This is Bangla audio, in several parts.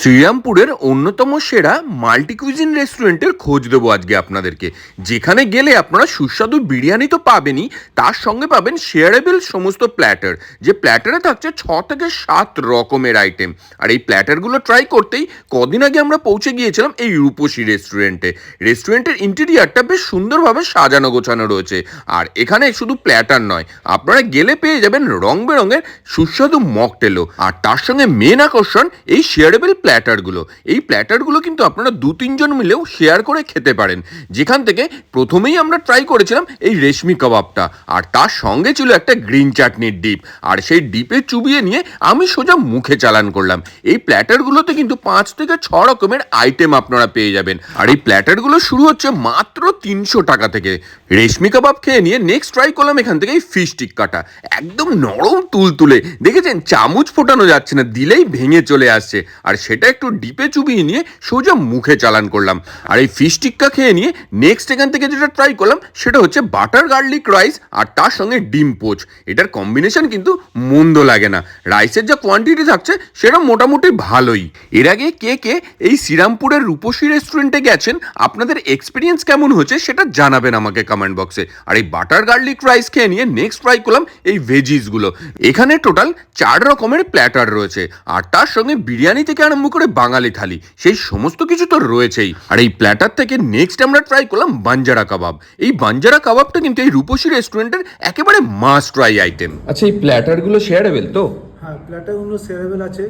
শ্রীরামপুরের অন্যতম সেরা মাল্টি কুইজিন রেস্টুরেন্টের খোঁজ দেবো আজকে আপনাদেরকে। যেখানে গেলে আপনারা সুস্বাদু বিরিয়ানি তো পাবেনই, তার সঙ্গে পাবেন শেয়ারেবল সমস্ত প্ল্যাটার যে প্ল্যাটারে থাকছে ছ থেকে সাত রকমের আইটেম আর এই প্ল্যাটারগুলো ট্রাই করতেই কদিন আগে আমরা পৌঁছে গিয়েছিলাম এই রূপসী রেস্টুরেন্টে রেস্টুরেন্টের ইন্টেরিয়ারটা বেশ সুন্দরভাবে সাজানো গোছানো রয়েছে। আর এখানে শুধু প্ল্যাটার নয়, আপনারা গেলে পেয়ে যাবেন রং বেরঙের সুস্বাদু মকটেলও আর তার সঙ্গে মেন আকর্ষণ এই শেয়ারেবল প্ল্যাটারগুলো। এই প্ল্যাটারগুলো কিন্তু আপনারা দু তিনজন মিলেও শেয়ার করে খেতে পারেন। যেখান থেকে প্রথমেই আমরা ট্রাই করেছিলাম এই রেশমি কাবাবটা। আর তার সঙ্গে ছিল একটা গ্রিন চাটনির ডিপ। আর সেই ডিপে চুবিয়ে নিয়ে আমি সোজা মুখে চালান করলাম। এই প্ল্যাটারগুলোতে কিন্তু পাঁচ থেকে ছ রকমের আইটেম আপনারা পেয়ে যাবেন। আর এই প্ল্যাটারগুলো শুরু হচ্ছে মাত্র তিনশো টাকা থেকে। রেশমি কাবাব খেয়ে নিয়ে নেক্সট ট্রাই করলাম এখান থেকে এই ফিশ টিক্কাটা। একদম নরম তুলতুলে। দেখেছেন? চামচ ফোটানো যাচ্ছে না, দিলেই ভেঙে চলে আসছে। আর সেটা একটু ডিপে চুবিয়ে নিয়ে সোজা মুখে চালান করলাম। আর এই ফিশ টিক্কা খেয়ে নিয়ে নেক্সট এখান থেকে যেটা ট্রাই করলাম, সেটা হচ্ছে বাটার গার্লিক রাইস আর তার সঙ্গে ডিম পোচ। এটার কম্বিনেশন কিন্তু মন্দ লাগে না। রাইসের যা কোয়ান্টিটি থাকছে, সেটা মোটামুটি ভালোই। এর আগে কে কে এই শ্রীরামপুরের রূপসী রেস্টুরেন্টে গেছেন, আপনাদের এক্সপিরিয়েন্স কেমন হচ্ছে সেটা জানাবেন আমাকে কমেন্ট বক্সে আর এই বাটার গার্লিক রাইস খেয়ে নিয়ে নেক্সট ট্রাই করলাম এই ভেজিসগুলো এখানে টোটাল চার রকমের প্ল্যাটার রয়েছে। আর তার সঙ্গে বিরিয়ানি থেকে আরম্ভ করে বাঙালি থালি সেই সমস্ত কিছু তো রয়েছেই। আর এই প্ল্যাটার থেকে নেক্সট আমরা ট্রাই করলাম বাঞ্জারা কাবাব। এই বাঞ্জারা কাবাবটা কিন্তু এই রূপসী রেস্টুরেন্টের একেবারে মাস্ট ট্রাই আইটেম আচ্ছা এই প্ল্যাটারগুলো শেয়ারেবেল তো? হ্যাঁ প্ল্যাটারগুলো সেভেলেবল আছে।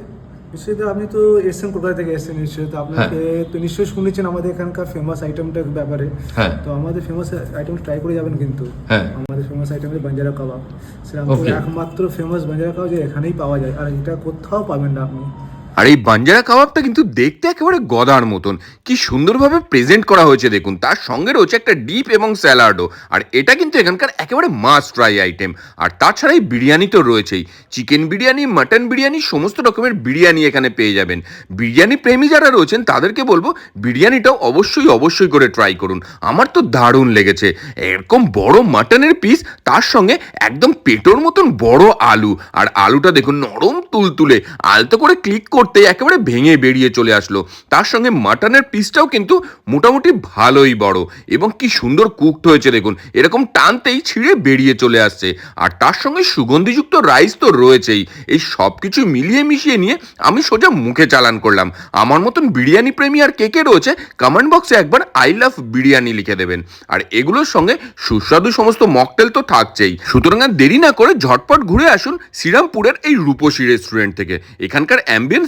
নিশ্চয়ই আপনি তো এসছেন কলকাতা থেকে এসছেন নিশ্চয়ই তো আপনাকে তো নিশ্চয়ই শুনেছেন আমাদের এখানকার ফেমাস আইটেমটার ব্যাপারে। হ্যাঁ। তো আমাদের ফেমাস আইটেম ট্রাই করে যাবেন কিন্তু। হ্যাঁ। আমাদের ফেমাস আইটেম হচ্ছে বাঞ্জারা কাবাব। Okay. একমাত্র ফেমাস বাঞ্জারা কাবাব যে এখানেই পাওয়া যায়। আর এটা কোথাও পাবেন না আপনি। আর এই বাঞ্জারা কাবাবটা কিন্তু দেখতে একেবারে গদার মতন। কি সুন্দরভাবে প্রেজেন্ট করা হয়েছে দেখুন। তার সঙ্গে রয়েছে একটা ডিপ এবং স্যালাডও। আর এটা কিন্তু এখানকার একেবারে মাস্ট ট্রাই আইটেম আর তাছাড়া এই বিরিয়ানি তো রয়েছেই। চিকেন বিরিয়ানি মাটন বিরিয়ানি, সমস্ত রকমের বিরিয়ানি এখানে পেয়ে যাবেন। বিরিয়ানি প্রেমী যারা রয়েছেন, তাদেরকে বলব, বিরিয়ানিটাও অবশ্যই অবশ্যই করে ট্রাই করুন। আমার তো দারুণ লেগেছে। এরকম বড় মাটনের পিস তার সঙ্গে একদম পেটোর মতন বড় আলু। আর আলুটা দেখুন, নরম তুলতুলে। আলতো করে ক্লিক করতে একেবারে ভেঙে বেরিয়ে চলে আসলো। তার সঙ্গে মাটনের পিসটাও কিন্তু মোটামুটি ভালোই বড় এবং কি সুন্দর কুকড হয়েছে দেখুন। এরকম টানতেই ছিঁড়ে বেরিয়ে চলে আসছে। আর তার সঙ্গে সুগন্ধিযুক্ত রাইস তো রয়েছেই। এই সব কিছু মিলিয়ে মিশিয়ে নিয়ে আমি সোজা মুখে চালান করলাম। আমার মতন বিরিয়ানি প্রেমী আর কে কে রয়েছে কমেন্ট বক্সে একবার আই লাভ বিরিয়ানি লিখে দেবেন। আর এগুলোর সঙ্গে সুস্বাদু সমস্ত মকটেল তো থাকছেই। সুতরাং দেরি না করে ঝটপট ঘুরে আসুন শ্রীরামপুরের এই রূপসী রেস্টুরেন্ট থেকে। এখানকার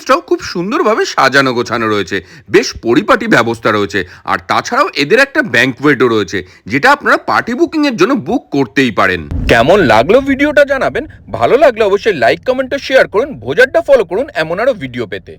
অ্যাম্বিয়েন্সটাও খুব সুন্দরভাবে সাজানো গোছানো রয়েছে। বেশ পরিপাটি ব্যবস্থা রয়েছে। আর তাছাড়াও এদের একটা ব্যাঙ্কওয়েটও রয়েছে, যেটা আপনারা পার্টি বুকিংয়ের জন্য বুক করতেই পারেন। কেমন লাগল ভিডিওটা জানাবেন? ভালো লাগলে অবশ্যই লাইক কমেন্টটা শেয়ার করুন। ভোজারটা ফলো করুন, এমন আরও ভিডিও পেতে।